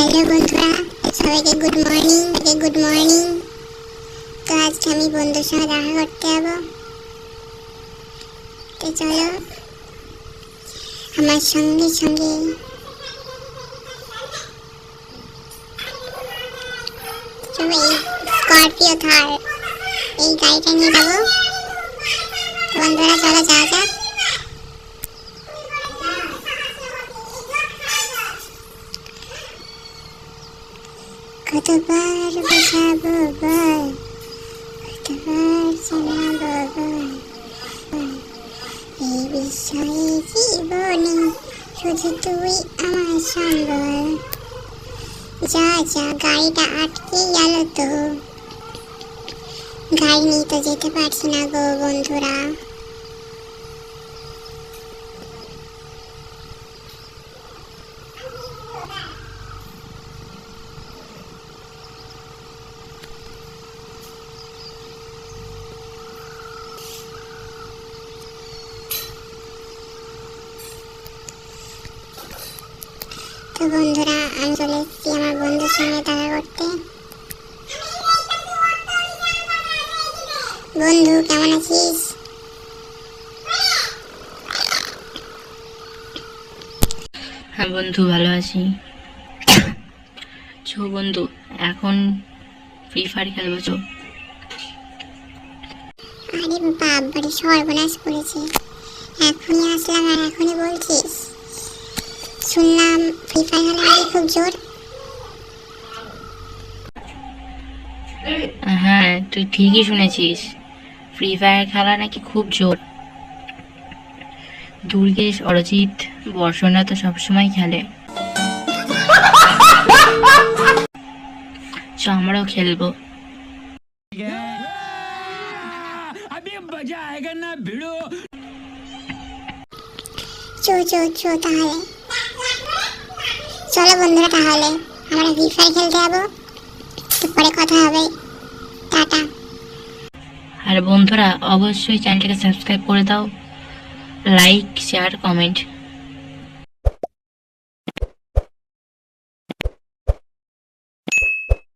Hello বন্ধুরা, সবাইকে good morning সবাইকে গুড মর্নিং তো আজকে আমি বন্ধুর সঙ্গে দেখা করতে যাব। তো চলো, আমার সঙ্গে সঙ্গে এই স্করপিও থার, এই গাড়িটা নিয়ে যাব। বন্ধুরা, চলো যাওয়া যাক। কতবার বোঝাবো বল কতবার জানাব বল এই বিষয়ে জীবনে শুধু তুই আমার সম্বল যা যা গাড়িটা আটকে গেল তো গাড়ি নিয়ে তো যেতে পারছি না গো বন্ধুরা তো বন্ধুরা আমি চলে এসেছি আমার বন্ধুর সঙ্গে দেখা করতে। বন্ধু কেমন আছিস? হ্যাঁ বন্ধু ভালো আছি। চো বন্ধু এখন ফ্রি ফায়ার খেলব চো। আরে বাবারে সর্বনাশ করেছে। এখনই আসলাম আর এখনই বলছিস? শুনলাম ফ্রি ফায়ার হলে খুব জোর। হ্যাঁ তুই ঠিকই শুনেছিস। ফ্রি ফায়ার খেলা নাকি খুব জোর। দুর্গেশ অরজিৎ বর্ষণরা তো সবসময় খেলে। চ আমরাও খেলব। চো চো চো তাহলে। চলো বন্ধুরা তাহলে, আমরা ফ্রি ফায়ার খেলতে যাব। তো পরে কথা হবে। টাটা। আর বন্ধুরা, অবশ্যই চ্যানেলটাকে সাবস্ক্রাইব করে দাও। Like, share, comment.